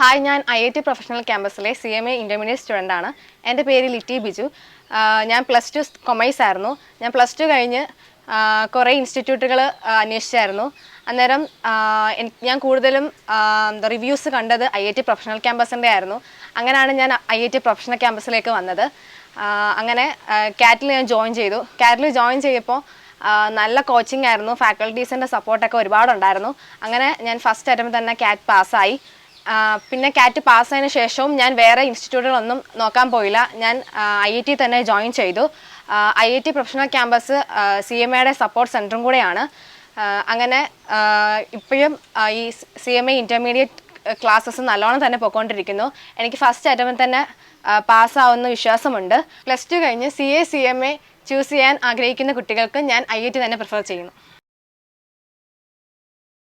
Hi ഞാൻ I I T professional ക്യാമ്പസിലെ C M A intermediate student ആണ്. എന്റെ പേര് ലിറ്റി ബിജു. ഞാൻ പ്ലസ് ടു കൊമേഴ്സ് ആയിരുന്നു. ഞാൻ പ്ലസ് ടു കഴിഞ്ഞ് കുറേ ഇൻസ്റ്റിറ്റ്യൂട്ടുകൾ അന്വേഷിച്ചായിരുന്നു. അന്നേരം ഞാൻ കൂടുതലും റിവ്യൂസ് കണ്ടത് ഐ ഐ ടി പ്രൊഫഷണൽ ക്യാമ്പസിന്റെ ആയിരുന്നു. അങ്ങനെയാണ് ഞാൻ ഐ ഐ ടി പ്രൊഫഷണൽ ക്യാമ്പസിലേക്ക് വന്നത്. അങ്ങനെ കാറ്റിൽ ഞാൻ ജോയിൻ ചെയ്തു. കാറ്റിൽ ജോയിൻ ചെയ്തപ്പോൾ നല്ല കോച്ചിങ് ആയിരുന്നു. ഫാക്കൽറ്റീസിന്റെ സപ്പോർട്ടൊക്കെ ഒരുപാടുണ്ടായിരുന്നു. അങ്ങനെ ഞാൻ ഫസ്റ്റ് അറ്റംപ്റ്റ് തന്നെ കാറ്റ് പാസ്സായി പിന്നെ കാറ്റ് പാസ്സായതിനു ശേഷവും ഞാൻ വേറെ ഇൻസ്റ്റിറ്റ്യൂട്ടുകളൊന്നും നോക്കാൻ പോയില്ല. ഞാൻ ഐ ഐ ടി തന്നെ ജോയിൻ ചെയ്തു. I I T professional campus C M എയുടെ സപ്പോർട്ട് സെന്ററും കൂടെയാണ്. അങ്ങനെ ഇപ്പോഴും ഈ C M A intermediate classes നല്ലോണം തന്നെ പോയിക്കൊണ്ടിരിക്കുന്നു. എനിക്ക് ഫസ്റ്റ് അറ്റംപ്റ്റ് തന്നെ പാസ്സാവുന്ന വിശ്വാസമുണ്ട്. പ്ലസ് ടു കഴിഞ്ഞ് C A C M A choose ചെയ്യാൻ ആഗ്രഹിക്കുന്ന കുട്ടികൾക്ക് ഞാൻ ഐ ഐ ടി തന്നെ പ്രിഫർ ചെയ്യുന്നു.